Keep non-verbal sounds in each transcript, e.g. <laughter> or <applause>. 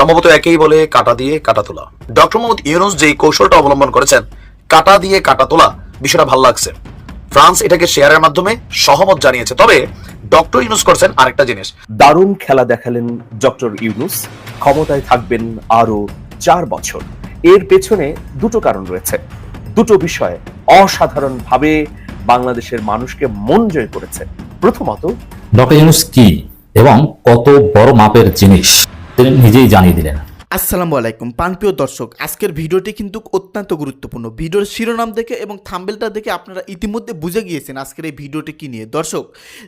সম্ভবত একেই বলে কাটা দিয়ে কাটা তোলা। ডক্টর মোহাম্মদ ইউনুস যে কৌশলটা অবলম্বন করেছেন কাটা দিয়ে কাটা তোলা বিষয়টা ভালো লাগছে। ফ্রান্স এটাকে শেয়ারের মাধ্যমে সহমত জানিয়েছে। তবে ডক্টর ইউনুস করছেন আরেকটা জিনিস। দারুণ খেলা দেখালেন ডক্টর ইউনুস। ক্ষমতায় থাকবেন আরও চার বছর। এর পেছনে দুটো কারণ রয়েছে। দুটো বিষয় অসাধারণভাবে বাংলাদেশের মানুষকে মন জয় করেছে। প্রথমত ডক্টর ইউনুস কি এবং কত বড় মাপের জিনিস? তিনি নিজেই জানিয়ে দিলেন। আসসালামু আলাইকুম। পানপ্রিয় দর্শক, আজকের ভিডিওটি কিন্তু অত্যন্ত গুরুত্বপূর্ণ। ভিডিওর শিরোনাম দেখে এবং থাম্বেলটা দেখে আপনারা ইতিমধ্যে বুঝে গিয়েছেন আজকের এই ভিডিওটি কী নিয়ে। দর্শক,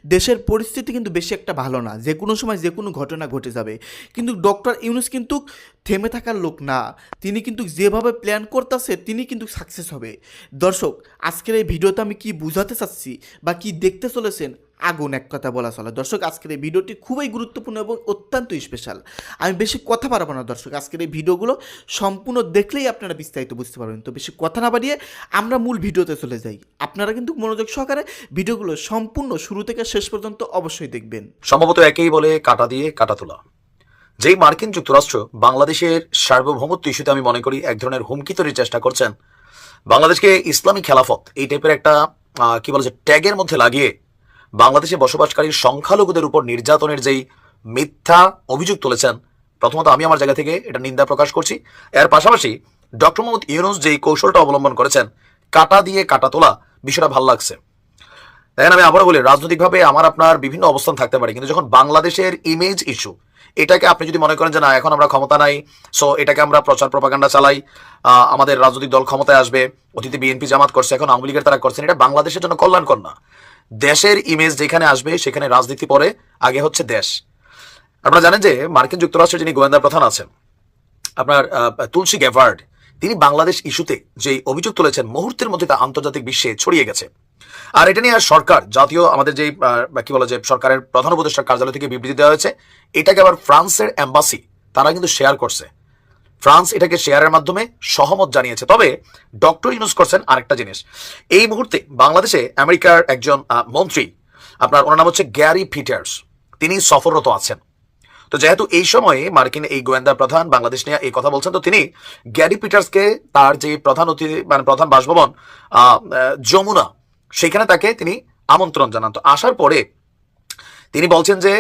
দেশের পরিস্থিতি কিন্তু বেশি একটা ভালো না। যে কোনো সময় যে কোনো ঘটনা ঘটে যাবে। কিন্তু ডক্টর ইউনুস কিন্তু থেমে থাকার লোক না। তিনি কিন্তু যেভাবে প্ল্যান করতেছে, তিনি কিন্তু সাকসেস হবে। দর্শক, আজকের এই ভিডিওতে আমি কি বুঝাতে চাচ্ছি বা কি দেখতে চলেছেন, আগুন এক কথা বলা চলে। দর্শক, আজকের এই ভিডিওটি খুবই গুরুত্বপূর্ণ এবং অত্যন্ত স্পেশাল আমি বেশি কথা বাড়াবো না, দর্শক। আজকের এই ভিডিওগুলো সম্পূর্ণ দেখলেই আপনারা বিস্তারিত বুঝতে পারবেন। তো বেশি কথা না বাড়িয়ে আমরা মূল ভিডিওতে চলে যাই। আপনারা কিন্তু মনোযোগ সহকারে ভিডিওগুলো সম্পূর্ণ শুরু থেকে শেষ পর্যন্ত অবশ্যই দেখবেন। সম্ভবত একেই বলে কাটা দিয়ে কাটা তোলা। যেই মার্কিন যুক্তরাষ্ট্র বাংলাদেশের সার্বভৌমত্ব ইস্যুতে আমি মনে করি এক ধরনের হুমকি তৈরির চেষ্টা করছেন, বাংলাদেশকে ইসলামী খেলাফত এই টাইপের একটা কি বলে যে ট্যাগের মধ্যে লাগিয়ে বাংলাদেশে বসবাসকারী সংখ্যালঘুদের উপর নির্যাতনের যেই মিথ্যা অভিযোগ তুলেছেন, প্রথমত আমি আমার জায়গা থেকে এটা নিন্দা প্রকাশ করছি। এর পাশাপাশি ডক্টর মোহাম্মদ ইউনুস যেই কৌশলটা অবলম্বন করেছেন, কাটা দিয়ে কাটা তোলা, বিষয়টা ভালো লাগছে। দেখেন আমি আবারও বলি, রাজনৈতিকভাবে আমার আপনার বিভিন্ন অবস্থান থাকতে পারে, কিন্তু যখন বাংলাদেশের ইমেজ ইস্যু এটাকে আপনি যদি মনে করেন যে না, এখন আমরা ক্ষমতা নাই সো এটাকে আমরা প্রচার প্রপাগান্ডা চালাই আমাদের রাজনৈতিক দল ক্ষমতায় আসবে, অতীতে বিএনপি জামাত করছে, এখন আওয়ামী লীগের তারা করছেন এটা বাংলাদেশের জন্য কল্যাণকর না। দেশের ইমেজ যেখানে আসবে, সেখানে রাজনীতি পরে, আগে হচ্ছে দেশ। আপনারা জানেন যে মার্কিন যুক্তরাষ্ট্রের যিনি গোয়েন্দা প্রধান আছেন, আপনার তুলসী গ্যাভার্ড তিনি বাংলাদেশ ইস্যুতে যে অভিযোগ তুলেছেন, মুহূর্তের মধ্যে তা আন্তর্জাতিক বিশ্বে ছড়িয়ে গেছে। আর এটা নিয়ে আর সরকার, জাতীয় আমাদের যে কি বলে যে সরকারের প্রধান উপদেষ্টার কার্যালয় থেকে বিবৃতি দেওয়া হয়েছে, এটাকে আবার ফ্রান্সের এম্বাসি, তারা কিন্তু শেয়ার করছে। ফ্রান্স এটাকে শেয়ারের মাধ্যমে সহমত জানিয়েছে। তবে ডক্টর ইউনুস করছেন আরেকটা জিনিস। এই মুহূর্তে বাংলাদেশে আমেরিকার একজন মন্ত্রী, আপনার ওনার নাম হচ্ছে গ্যারি পিটার্স, তিনি সফররত আছেন। তো যেহেতু এই সময়ে মার্কিন এই গোয়েন্দা প্রধান বাংলাদেশ নিয়ে এই কথা বলছেন, তো তিনি গ্যারি পিটার্সকে তার যে প্রধান অতিথি মানে প্রধান বাসভবন যমুনা সেখানে তাকে তিনি আমন্ত্রণ জানান। তো আসার পরে তিনি বলছেন যে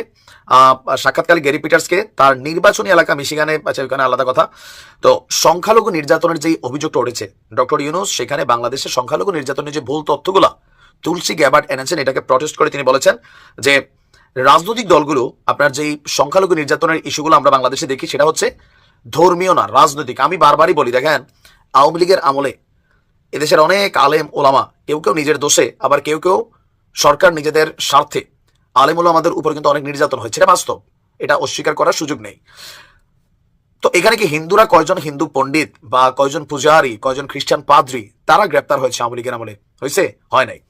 সাক্ষাৎকালে গ্যারি পিটার্সকে তার নির্বাচনী এলাকা মিশিগানে ওখানে আলাদা কথা। তো সংখ্যালঘু নির্যাতনের যে অভিযোগটা উঠেছে, ডক্টর ইউনুস সেখানে বাংলাদেশের সংখ্যালঘু নির্যাতনের যে ভুল তথ্যগুলা তুলসী গ্যাবার্ট এনেছেন, এটাকে প্রটেস্ট করে তিনি বলেছেন যে, রাজনৈতিক দলগুলো, আপনার যেই সংখ্যালঘু নির্যাতনের ইস্যুগুলো আমরা বাংলাদেশে দেখি, সেটা হচ্ছে ধর্মীয় না, রাজনৈতিক। আমি বারবারই বলি, দেখেন, আওয়ামী লীগের আমলে এদেশের অনেক আলেম ওলামা, কেউ কেউ নিজের দোষে, আবার কেউ কেউ সরকার নিজেদের স্বার্থে। আলেম ওলামাদের উপর কিন্তু অনেক নির্যাতন হয়েছে, এটা বাস্তব। এটা অস্বীকার করার সুযোগ নেই। তো এখানে কি হিন্দুরা কয়জন হিন্দু পণ্ডিত বা কয়জন পূজারি, কয়জন খ্রিস্টান পাদ্রি, তারা গ্রেপ্তার হয়েছে আওয়ামী লীগের আমলে? হয়েছে? হয় নাই।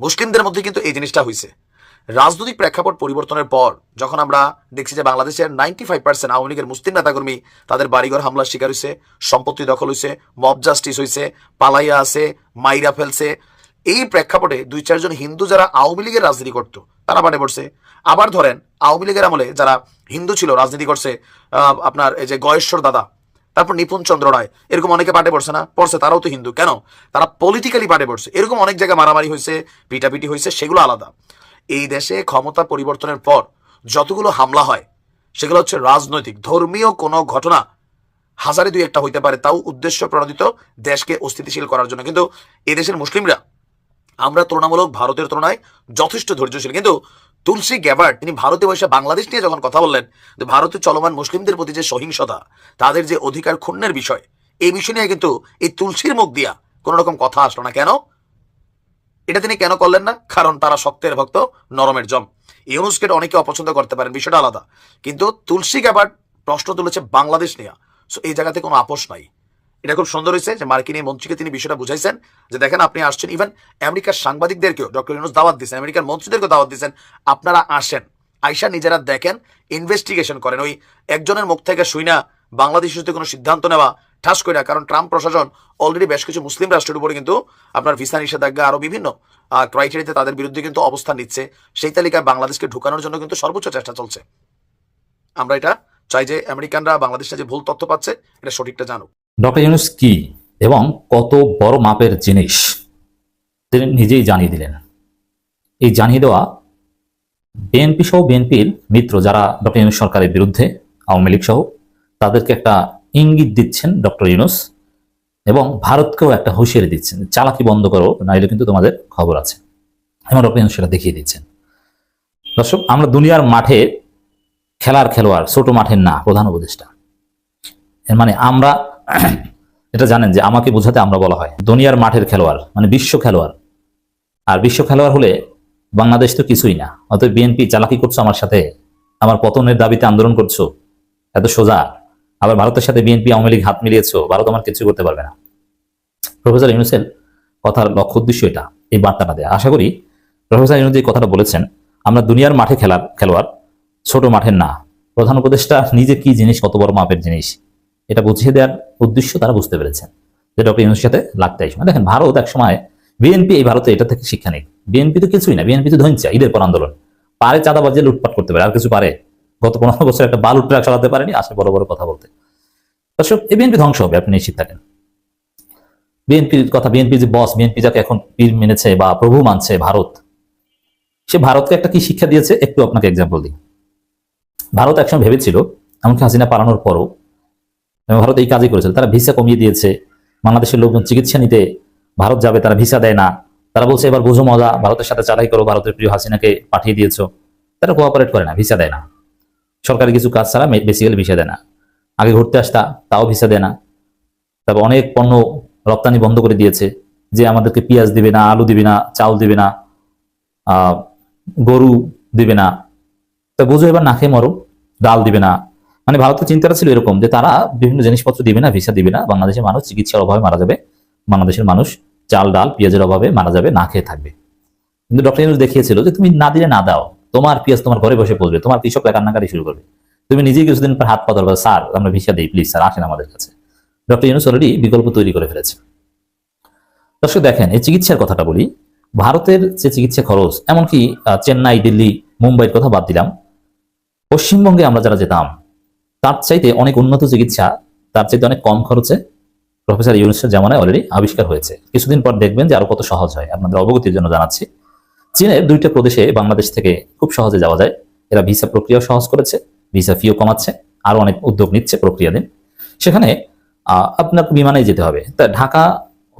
মুসলিমদের মধ্যে কিন্তু এই জিনিসটা হয়েছে। রাজনৈতিক প্রেক্ষাপট পরিবর্তনের পর যখন আমরা দেখছি যে বাংলাদেশের নাইনটি ফাইভ পার্সেন্ট আওয়ামী লীগের মুসলিম নেতাকর্মী তাদের বাড়িঘর হামলার শিকার হয়েছে সম্পত্তি দখল হয়েছে মব জাস্টিস হয়েছে পালাইয়া আছে, মাইরা ফেলছে। এই প্রেক্ষাপটে দুই চারজন হিন্দু যারা আওয়ামী লীগের রাজনীতি করতো, তারা বাড়ে পড়ছে। আবার ধরেন, আওয়ামী লীগের আমলে যারা হিন্দু ছিল, রাজনীতি করছে আপনার এই যে গয়েশ্বর দাদা, তারপর নিপুণ চন্দ্র রায়, এরকম অনেকে পাটে পড়ছে না, পড়ছে, তারাও তো হিন্দু। কেন? তারা পলিটিক্যালি পাটে পড়ছে। এরকম অনেক জায়গায় মারামারি হয়েছে পিটাপিটি হয়েছে সেগুলো আলাদা। এই দেশে ক্ষমতা পরিবর্তনের পর যতগুলো হামলা হয়, সেগুলো হচ্ছে রাজনৈতিক, ধর্মীয় কোনো ঘটনা হাজারে দুই একটা হইতে পারে, তাও উদ্দেশ্য প্রণোদিত দেশকে অস্থিতিশীল করার জন্য। কিন্তু এদেশের মুসলিমরা, আমরা তুলনামূলক ভারতের তুলনায় যথেষ্ট ধৈর্যশীল। কিন্তু তুলসী গ্যাবার্ড, তিনি ভারতে বসে বাংলাদেশ নিয়ে যখন কথা বললেন, যে ভারতে চলমান মুসলিমদের প্রতি যে সহিংসতা, তাদের যে অধিকার ক্ষুণ্ণের বিষয়, এই বিষয় নিয়ে কিন্তু এই তুলসীর মুখ দিয়া কোনো রকম কথা আসলো না। কেন? এটা তিনি কেন করলেন না? কারণ তারা সত্যের ভক্ত, নরমের জম। ইউনুসকে অনেকে অপছন্দ করতে পারেন, বিষয়টা আলাদা। কিন্তু তুলসী গ্যাবার্ড প্রশ্ন তুলেছে বাংলাদেশ নিয়ে। সো এই জায়গাতে কোনো আপোষ নাই। এটা খুব সুন্দর হয়েছে যে মার্কিন এই মন্ত্রীকে তিনি বিষয়টা বুঝাইছেন যে দেখেন, আপনি আসছেন ইভেন আমেরিকার সাংবাদিকদেরকেও, ডক্টর ইউনুস দাওয়াত দিচ্ছেন আমেরিকার মন্ত্রীদেরকেও দাওয়াত দিচ্ছেন আপনারা আসেন। আইসা নিজেরা দেখেন ইনভেস্টিগেশন করেন। ওই একজনের মুখ থেকে শুই না বাংলাদেশ ইস্যুতে কোনো সিদ্ধান্ত নেওয়া ঠাস করে কারণ ট্রাম্প প্রশাসন অলরেডি বেশ কিছু মুসলিম রাষ্ট্রের উপরে কিন্তু আপনার ভিসা নিষেধাজ্ঞা আরও বিভিন্ন ক্রাইটেরিয়াতে তাদের বিরুদ্ধে কিন্তু অবস্থান নিচ্ছে। সেই তালিকায় বাংলাদেশকে ঢুকানোর জন্য কিন্তু সর্বোচ্চ চেষ্টা চলছে। আমরা এটা চাই যে আমেরিকানরা বাংলাদেশটা যে ভুল তথ্য পাচ্ছে, এটা সঠিকটা জানুক। ডক্টর ইউনুস কি এবং কত বড় মাপের জিনিস তিনি নিজেই জানিয়ে দিলেন। এই জানিয়ে দেওয়া বিএনপি সহ বিএনপির মিত্র যারা ডক্টর ইউনুস সরকারের বিরুদ্ধে, আওয়ামী লীগ সহ, তাদেরকে একটা ইঙ্গিত দিচ্ছেন ডক্টর ইউনুস এবং ভারতকেও একটা হুঁশিয়ারি দিচ্ছেন, চালাকি বন্ধ করো, নাইলে কিন্তু তোমাদের খবর আছে। এবং ডক্টর ইউনুস সেটা দেখিয়ে দিচ্ছেন। দর্শক, আমরা দুনিয়ার মাঠে খেলার খেলোয়াড়, ছোট মাঠের না, প্রধান উপদেষ্টা। এর মানে আমরা <clears throat> এটা জানেন যে আমাকে বোঝাতে আমরা বলা হয়, দুনিয়ার মাঠের খেলোয়াড় মানে বিশ্ব খেলোয়াড়। আর বিশ্ব খেলোয়াড় হলে বাংলাদেশ তো কিছুই না, অতএব বিএনপি চালাকি করছ আমার সাথে, আমার পতনের দাবিতে আন্দোলন করছ, এত সোজা। আবার ভারতের সাথে বিএনপি, আওয়ামী লীগ হাত মিলিয়েছো, ভারত আমার কিছু করতে পারবে না। প্রফেসর ইউনুসের কথার লক্ষ্য উদ্দেশ্য এটা, এই বার্তাটা দেয়া। আশা করি প্রফেসর ইউনুস যে কথাটা বলেছেন, আমরা দুনিয়ার মাঠে খেলার খেলোয়াড়, ছোট মাঠের না। প্রধান উপদেষ্টা নিজে কি জিনিস, কত বড় মাপের জিনিস, এটা বুঝিয়ে দেওয়ার উদ্দেশ্য তারা বুঝতে পেরেছেন। যে ডক্টর ইউনুসের সাথে লাগতে আসবে দেখেন, ভারত এক সময় বিএনপি এই ভারতে এটা থেকে শিক্ষা নেই বিএনপি তো কিছুই না। বিএনপি তো ধনছে ঈদের পর আন্দোলন। পারে চাঁদাবাজি লুটপাট করতে পারে, আর কিছু পারে? গত পনেরো বছর একটা বালু ট্রাক চালাতে পারেনি, আসে বড় বড় কথা বলতে। দর্শক, এই বিএনপি ধ্বংস হবে, আপনি নিশ্চিত থাকেন। বিএনপির কথা, বিএনপি যে বস বিএনপি যাকে এখন পীর মেনেছে বা প্রভু মানছে ভারত, সে ভারতকে একটা কি শিক্ষা দিয়েছে? একটু আপনাকে এক্সাম্পল দিই। ভারত একসময় ভেবেছিল, এমনকি হাসিনা পালানোর পরও ভারত এই কাজই করেছিল, তারা ভিসা কমিয়ে দিয়েছে, বাংলাদেশের লোকজন চিকিৎসা নিতে ভারত যাবে, তারা ভিসা দেয় না। তারা বলছে, এবার বুঝো মজা, ভারতের সাথে চালাই করো, ভারতের প্রিয় হাসিনাকে পাঠিয়ে দিয়েছ। তারা কোঅপারেট করে না, ভিসা দেয় না। সরকারি কিছু কাজ ছাড়া বেসিক্যালি ভিসা দেয় না। আগে ঘুরতে আসতা, তাও ভিসা দেয় না। তারপর অনেক পণ্য রপ্তানি বন্ধ করে দিয়েছে, যে আমাদেরকে পেঁয়াজ দিবে না, আলু দিবে না চাউল দিবে না গরু দিবে না। তা বুঝো এবার না খেয়ে মরো, ডাল দিবে না। মানে ভারতের চিন্তাটা ছিল এরকম, যে তারা বিভিন্ন জিনিসপত্র দিবে না, ভিসা দিবে না। বাংলাদেশের মানুষ চিকিৎসার অভাবে মারা যাবে। বাংলাদেশের মানুষ চাল, ডাল, পেঁয়াজের অভাবে মারা যাবে, না খেয়ে থাকবে। কিন্তু ডক্টর দেখিয়েছিল যে তুমি না দিলে না দাও। তোমার পেঁয়াজ তোমার ঘরে বসে পড়বে তোমার কৃষকরা কান্নাকাটি শুরু করবে। তুমি নিজেই কিছুদিন হাত পাতর স্যার, আমরা ভিসা দিই, প্লিজ, স্যার, আসেন আমাদের কাছে। ডক্টর ইউনুস অলরেডি বিকল্প তৈরি করে ফেলেছে। দর্শক দেখেন, এই চিকিৎসার কথাটা বলি, ভারতের যে চিকিৎসা খরচ, এমনকি চেন্নাই, দিল্লি, মুম্বাইয়ের কথা বাদ দিলাম, পশ্চিমবঙ্গে আমরা যারা যেতাম, তার চাইতে অনেক উন্নত চিকিৎসা, তার চাইতে অনেক কম খরচে প্রফেসর ইউনুসের জামানায় অলরেডি আবিষ্কার হয়েছে। কিছুদিন পর দেখবেন যে আরও কত সহজ হয়। আপনাদের অবগতির জন্য জানাচ্ছি। চীনের দুইটা প্রদেশে বাংলাদেশ থেকে খুব সহজে যাওয়া যায়। এরা ভিসা প্রক্রিয়া সহজ করেছে ভিসা ফিও কমাচ্ছে আরও অনেক উদ্যোগ নিচ্ছে প্রক্রিয়া দিন। সেখানে আহ, আপনার বিমানে যেতে হবে। তা ঢাকা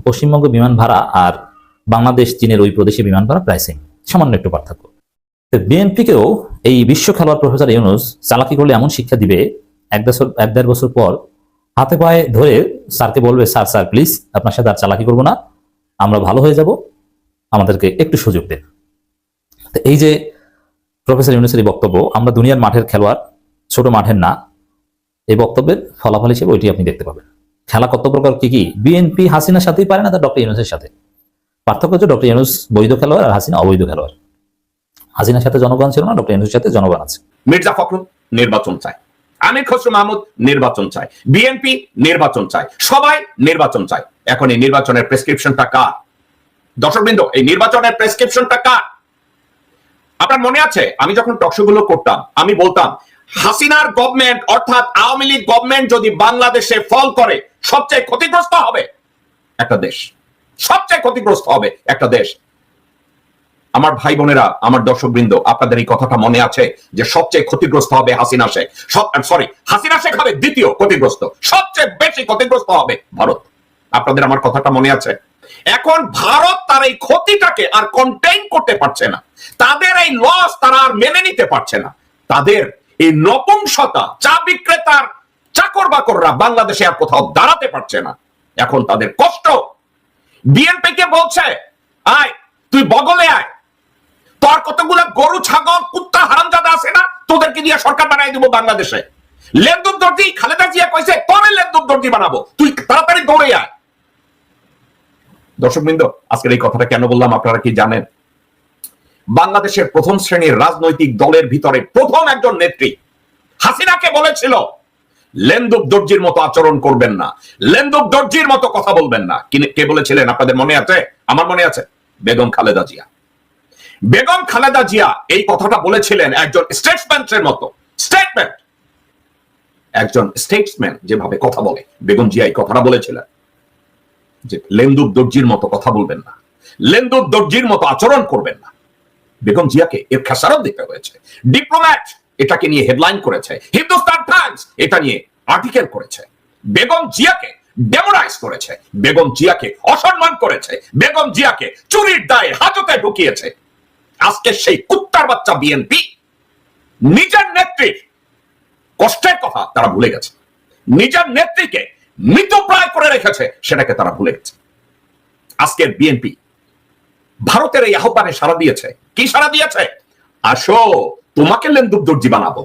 পশ্চিমবঙ্গ বিমান ভাড়া আর বাংলাদেশ চীনের ওই প্রদেশে বিমান ভাড়া প্রায় সেম সামান্য একটু পার্থক্য। বিএনপিকেও এই বিশ্ব খেলোয়াড় প্রফেসর ইউনুস চালাকি করলে এমন শিক্ষা দিবে এক বছর এক দেড় বছর পর হাতে পায়ে ধরে স্যারকে বলবে স্যার স্যার প্লিজ আপনার সাথে আর চালাকি করব না। আমরা ভালো হয়ে যাব। আমাদেরকে একটু সুযোগ দেন। তো এই যে প্রফেসর ইউনুসের এই বক্তব্য, আমরা দুনিয়ার মাঠের খেলোয়াড়, ছোট মাঠের না, এই বক্তব্যের ফলাফল হিসেবে ওইটি আপনি দেখতে পাবেন। খেলা কত প্রকার, কি কি? বিএনপি হাসিনার সাথেই পারে না তার ডক্টর ইউনুসের সাথে। পার্থক্য হচ্ছে ডক্টর ইউনুস বৈধ খেলোয়াড় আর হাসিনা অবৈধ খেলোয়াড়। হাসিনার সাথে জনগণ ছিল না, ডক্টর ইউনুসের সাথে জনগণ আছে। মির্জা ফখরুল নির্বাচন চায়। আমির খসরু মাহমুদ নির্বাচন চায়। বিএনপি নির্বাচন চায়। সবাই নির্বাচন চায়। এখন এই নির্বাচনের প্রেসক্রিপশনটা কার? দর্শকবৃন্দ, এই নির্বাচনের প্রেসক্রিপশনটা কার? আপনার মনে আছে? আমি যখন টকশোগুলো করতাম, আমি বলতাম, হাসিনার গভর্নমেন্ট অর্থাৎ আওয়ামী লীগ গভর্নমেন্ট যদি বাংলাদেশে ফল করে, সবচেয়ে ক্ষতিগ্রস্ত হবে একটা দেশ। সবচেয়ে ক্ষতিগ্রস্ত হবে একটা দেশ। আমার ভাই বোনেরা, আমার দর্শকবৃন্দ, আপনাদের এই কথাটা মনে আছে যে সবচেয়ে ক্ষতিগ্রস্ত হবে হাসিনা শেখ। সব সরি হাসিনা শেখ হবে দ্বিতীয় ক্ষতিগ্রস্ত। সবচেয়ে বেশি ক্ষতিগ্রস্ত হবে ভারত। আপনাদের আমার কথাটা মনে আছে? এখন ভারত তার এই ক্ষতিটাকে আর কন্টেইন করতে পারছে না। তাদের এই লস তারা আর মেনে নিতে পারছে না। তাদের এই নপুংসতা, চা বিক্রেতার চাকর বাকররা বাংলাদেশে আর কোথাও দাঁড়াতে পারছে না। এখন তাদের কষ্ট। বিএনপি কে বলছে, আয়, তুই বগলে আয়। তোর কতগুলো গরু, ছাগল, কুত্তা, হারামজাদা আছে না? তোদেরকে দিয়ে সরকার বানাই দিব বাংলাদেশে। লেন্দুর দর্জি, খালেদা জিয়া কইছে, তোরে লেন্দুর দর্জি বানাবো। তুই তাড়াতাড়ি দৌড়ে আয়। দর্শকবৃন্দ, আজকের এই কথাটা কেন বললাম আপনারা কি জানেন? বাংলাদেশের প্রথম শ্রেণির রাজনৈতিক দলের ভিতরে প্রথম একজন নেত্রী হাসিনাকে বলেছিল, লেন্দুক দর্জির মতো আচরণ করবেন না। লেন্দুক দর্জির মতো কথা বলবেন না। কে বলেছিলেন? আপনাদের মনে আছে? আমার মনে আছে। বেগম খালেদা জিয়া। বেগম খালেদা জিয়া এই কথাটা বলেছিলেন একজন স্টেটসম্যানের মতো। স্টেটমেন্ট একজন স্টেটসম্যান যেভাবে কথা বলে। বেগম জিয়া এই কথাটা বলেছিলেন। যে লেন্দুব দর্জির মতো কথা বলবেন না। লেন্দুব দর্জির মতো আচরণ করবেন না। বেগম জিয়াকে এর খেসারত দিতে হয়েছে। ডিপ্লোম্যাট এটাকে নিয়ে হেডলাইন করেছে। হিন্দুস্তান টাইমস এটা নিয়ে আর্টিকেল করেছে। বেগম জিয়াকে ডেমোরাইজ করেছে। বেগম জিয়াকে অসম্মান করেছে। বেগম জিয়াকে চুরির দায়ে হাজতে ঢুকিয়েছে। আজকে সেই কুত্তার বাচ্চা বিএনপি, নিজের নেত্রীর কষ্টের কথা তারা ভুলে গেছে। নিজের নেত্রীকে মৃতপ্রায় করে রেখেছে, সেটাকে তারা ভুলে গেছে। আজকের বিএনপি ভারতের এই আহ্বানে সারা দিয়েছে। কি সারা দিয়েছে? আসো, তোমাকে লেন্দুব দর্জি বানাবো।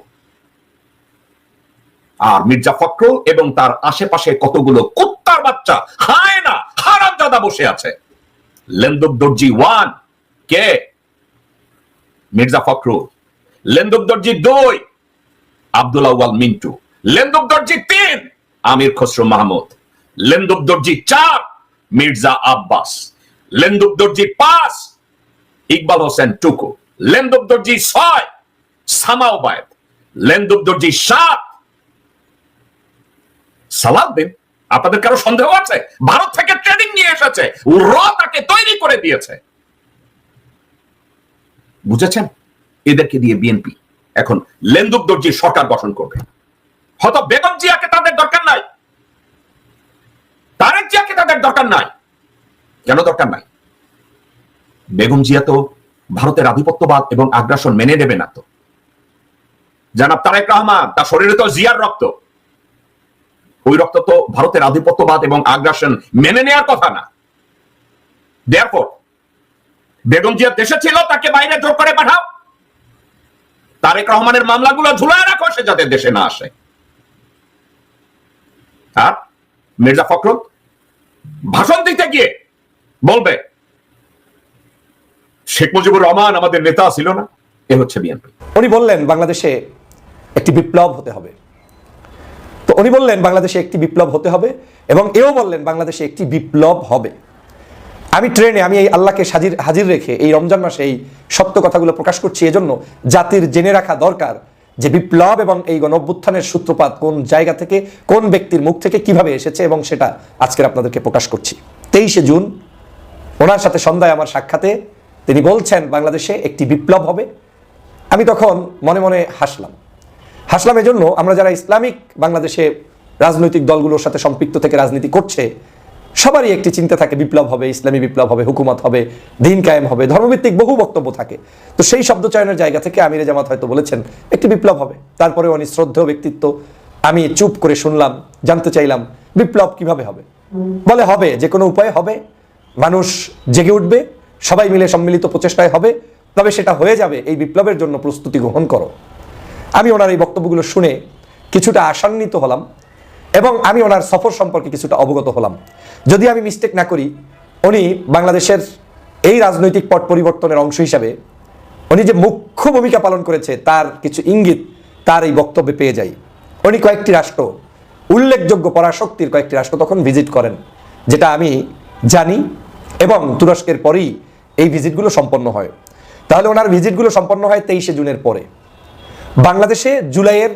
আর মির্জা ফখরুল এবং তার আশেপাশে কতগুলো কুত্তার বাচ্চা, হায় না হারাম দাদা বসে আছে। লেন্দুব দর্জি ওয়ান কে? মির্জা ফখরুল। লেন্দুব দর্জি দুই, আব্দুল আউয়াল মিন্টু। লেন্দুব দর্জি তিন আমির খসরু মাহমুদ লেন্দুব দর্জি চার মির্জা আব্বাস লেন্দুব দর্জি পাঁচ, ইকবাল হোসেন টুকু লেন্দুব দর্জি ছয় সামাওবায়দ লেন্দুব দর্জি সাত। সালাউদ্দিন আপনাদের কারও সন্দেহ আছে? ভারত থেকে ট্রেনিং নিয়ে এসেছে, র তাকে তৈরি করে দিয়েছে। বুঝেছেন? এদেরকে দিয়ে বিএনপি এখন লেন্দুক দর্জির সরকার গঠন করবে। হয়তো বেগম জিয়াকে তাদের তারেক জিয়াকে তাদের দরকার নাই। কেন দরকার নাই? বেগম জিয়া তো ভারতের আধিপত্যবাদ এবং আগ্রাসন মেনে নেবে না তো। জানাব তারেক রহমান, তার শরীরে তো জিয়ার রক্ত। ওই রক্ত তো ভারতের আধিপত্যবাদ এবং আগ্রাসন মেনে নেওয়ার কথা না। দেয়ারপর বেগম জিয়া দেশে ছিল, তাকে বাইরে জোর করে পাঠাও। তারেক রহমানের মামলাগুলো ঝুলায় রাখো, সে যাতে দেশে না আসে। আর মির্জা ফখরুল, ভাষণ দিতে গিয়ে বলবে, শেখ মুজিবুর রহমান আমাদের নেতা ছিল না, এ হচ্ছে বিএনপি। উনি বললেন বাংলাদেশে একটি বিপ্লব হতে হবে। তো উনি বললেন বাংলাদেশে একটি বিপ্লব হতে হবে এবং এও বললেন বাংলাদেশে একটি বিপ্লব হবে। আমি ট্রেনে আমি এই আল্লাহকে সাজির হাজির রেখে এই রমজান মাসে এই সত্য কথাগুলো প্রকাশ করছি। এজন্য জাতির জেনে রাখা দরকার যে বিপ্লব এবং এই গণঅভ্যুত্থানের সূত্রপাত কোন জায়গা থেকে, কোন ব্যক্তির মুখ থেকে কীভাবে এসেছে এবং সেটা আজকের আপনাদেরকে প্রকাশ করছি। তেইশে জুন, ওনার সাথে সন্ধ্যায় আমার সাক্ষাতে তিনি বলছেন, বাংলাদেশে একটি বিপ্লব হবে। আমি তখন মনে মনে হাসলাম। হাসলাম এজন্য আমরা যারা ইসলামিক বাংলাদেশে রাজনৈতিক দলগুলোর সাথে সম্পৃক্ত থেকে রাজনীতি করছে সবারই একটি চিন্তা থাকে, বিপ্লব হবে, ইসলামী বিপ্লব হবে, হুকুমত হবে, দিন কায়েম হবে, ধর্মভিত্তিক বহু বক্তব্য থাকে। তো সেই শব্দ চয়নের জায়গা থেকে আমিরে জামাত হয়তো বলেছেন, একটি বিপ্লব হবে। তারপরে উনি শ্রদ্ধেয় ব্যক্তিত্ব, আমি চুপ করে শুনলাম, জানতে চাইলাম, বিপ্লব কীভাবে হবে? বলে হবে যে কোনো উপায়ে হবে। মানুষ জেগে উঠবে, সবাই মিলে সম্মিলিত প্রচেষ্টায় হবে, তবে সেটা হয়ে যাবে, এই বিপ্লবের জন্য প্রস্তুতি গ্রহণ করো। আমি ওনার এই বক্তব্যগুলো শুনে কিছুটা আশান্বিত হলাম। এবং আমি ওনার সফর সম্পর্কে কিছুটা অবগত হলাম। যদি আমি মিস্টেক না করি, উনি বাংলাদেশের এই রাজনৈতিক পট পরিবর্তনের অংশ হিসাবে উনি যে মুখ্য ভূমিকা পালন করেছে, তার কিছু ইঙ্গিত, তার এই বক্তব্যে পেয়ে যাই। উনি কয়েকটি রাষ্ট্র, উল্লেখযোগ্য পরাশক্তির কয়েকটি রাষ্ট্র তখন ভিজিট করেন, যেটা আমি জানি এবং তুরস্কের পরেই এই ভিজিটগুলো সম্পন্ন হয়। তাহলে ওনার ভিজিটগুলো সম্পন্ন হয় তেইশে জুনের পরে। বাংলাদেশে জুলাইয়ের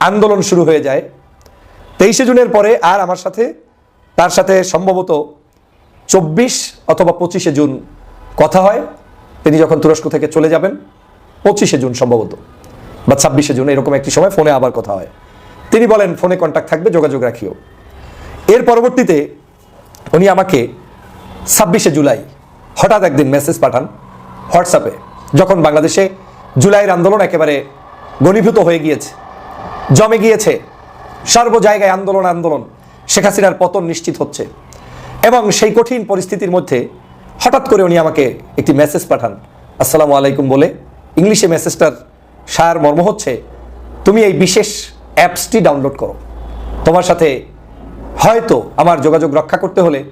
আন্দোলন শুরু হয়ে যায় তেইশে জুনের পরে আর আমার সাথে, তার সাথে সম্ভবত চব্বিশ অথবা পঁচিশে জুন কথা হয়। তিনি যখন তুরস্ক থেকে চলে যাবেন, পঁচিশে জুন সম্ভবত বা ছাব্বিশে জুন, এরকম একটি সময় ফোনে আবার কথা হয়। তিনি বলেন, ফোনে কন্ট্যাক্ট থাকবে, যোগাযোগ রাখিও। এর পরবর্তীতে উনি আমাকে ছাব্বিশে জুলাই হঠাৎ একদিন মেসেজ পাঠান হোয়াটসঅ্যাপে যখন বাংলাদেশে জুলাইয়ের আন্দোলন একেবারে ঘনীভূত হয়ে গিয়েছে, জমে গিয়েছে। সর্ব জায়গায় আন্দোলন আন্দোলন। শেখ হাসিনার পতন নিশ্চিত হচ্ছে। এবং সেই কঠিন পরিস্থিতির মধ্যে হঠাৎ করে উনি আমাকে একটি মেসেজ পাঠান। আসসালামু আলাইকুম বলে ইংলিশে মেসেজটার সার মর্ম হচ্ছে, তুমি এই বিশেষ অ্যাপসটি ডাউনলোড করো। তোমার সাথে হয়তো আমার যোগাযোগ রক্ষা করতে হলে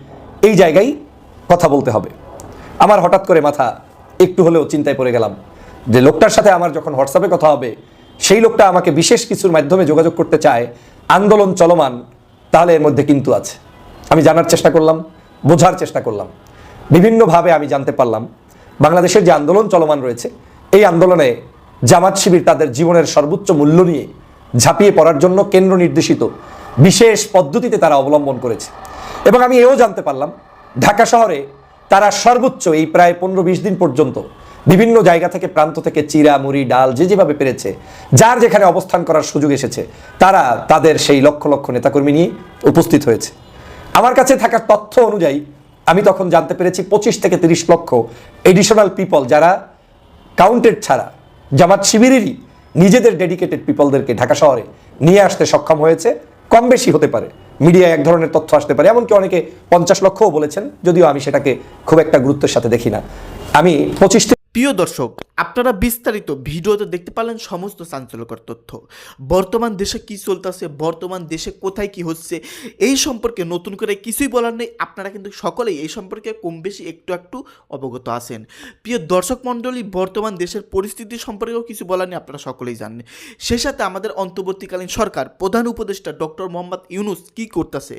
এই জায়গায় কথা বলতে হবে। আমার হঠাৎ করে মাথা একটু হলেও চিন্তায় পড়ে গেলাম যে লোকটার সাথে আমার যখন হোয়াটসঅ্যাপে কথা হবে, সেই লোকটা আমাকে বিশেষ কিছুর মাধ্যমে যোগাযোগ করতে চায় আন্দোলন চলমান, তাহলে এর মধ্যে কিন্তু আছে। আমি জানার চেষ্টা করলাম, বোঝার চেষ্টা করলাম। বিভিন্নভাবে আমি জানতে পারলাম, বাংলাদেশের যে আন্দোলন চলমান রয়েছে, এই আন্দোলনে জামাত শিবির তাদের জীবনের সর্বোচ্চ মূল্য নিয়ে ঝাঁপিয়ে পড়ার জন্য কেন্দ্র নির্দেশিত বিশেষ পদ্ধতিতে তারা অবলম্বন করেছে। এবং আমি এও জানতে পারলাম, ঢাকা শহরে তারা সর্বোচ্চ এই প্রায় পনেরো বিশ দিন পর্যন্ত বিভিন্ন জায়গা থেকে, প্রান্ত থেকে চিরা, মুড়ি, ডাল যে যেভাবে পেরেছে, যার যেখানে অবস্থান করার সুযোগ এসেছে, তারা তাদের সেই লক্ষ লক্ষ নেতাকর্মী নিয়ে উপস্থিত হয়েছে। আমার কাছে থাকা তথ্য অনুযায়ী, আমি তখন জানতে পেরেছি পঁচিশ থেকে তিরিশ লক্ষ এডিশনাল পিপল যারা কাউন্টেড ছাড়া, জামাত শিবিরেরই নিজেদের ডেডিকেটেড পিপলদেরকে ঢাকা শহরে নিয়ে আসতে সক্ষম হয়েছে। কম বেশি হতে পারে। মিডিয়ায় এক ধরনের তথ্য আসতে পারে। এমনকি অনেকে পঞ্চাশ লক্ষও বলেছেন, যদিও আমি সেটাকে খুব একটা গুরুত্বের সাথে দেখি না। আমি পঁচিশ প্রিয় দর্শক, আপনারা বিস্তারিত ভিডিওতে দেখতে পারলেন সমস্ত চাঞ্চল্যকর তথ্য। বর্তমান দেশে কি চলতেছে, বর্তমান দেশে কোথায় কি হচ্ছে, এই সম্পর্কে নতুন করে কিছুই বলার নেই। আপনারা কিন্তু সকলেই এই সম্পর্কে কম বেশি একটু একটু অবগত আছেন। প্রিয় দর্শক মণ্ডলী, বর্তমান দেশের পরিস্থিতি সম্পর্কেও কিছু বলার নেই, আপনারা সকলেই জানেন। সে সাথে আমাদের অন্তর্বর্তীকালীন সরকার, প্রধান উপদেষ্টা ডক্টর মোহাম্মদ ইউনুস কি করতেছে,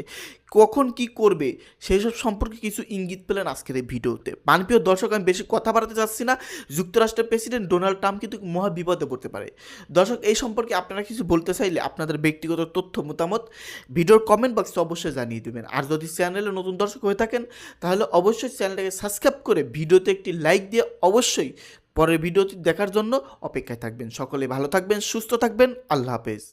কখন কি করবে, সেই সব সম্পর্কে কিছু ইঙ্গিত পেলেন আজকের এই ভিডিওতে। মানপ্রিয় দর্শক, আমি বেশি কথা বাড়াতে চাচ্ছি না। যুক্তরাষ্ট্রের প্রেসিডেন্ট ডোনাল্ড ট্রাম্প কিন্তু মহা বিপদে পড়তে পারে। দর্শক, এই সম্পর্কে আপনারা কিছু বলতে চাইলে আপনাদের ব্যক্তিগত তথ্য, মতামত ভিডিওর কমেন্ট বক্সে অবশ্যই জানিয়ে দেবেন। আর যদি চ্যানেলে নতুন দর্শক হয়ে থাকেন, তাহলে অবশ্যই চ্যানেলটাকে সাবস্ক্রাইব করে ভিডিওতে একটি লাইক দিয়ে অবশ্যই পরের ভিডিওটি দেখার জন্য অপেক্ষায় থাকবেন। সকলে ভালো থাকবেন, সুস্থ থাকবেন, আল্লাহ হাফেজ।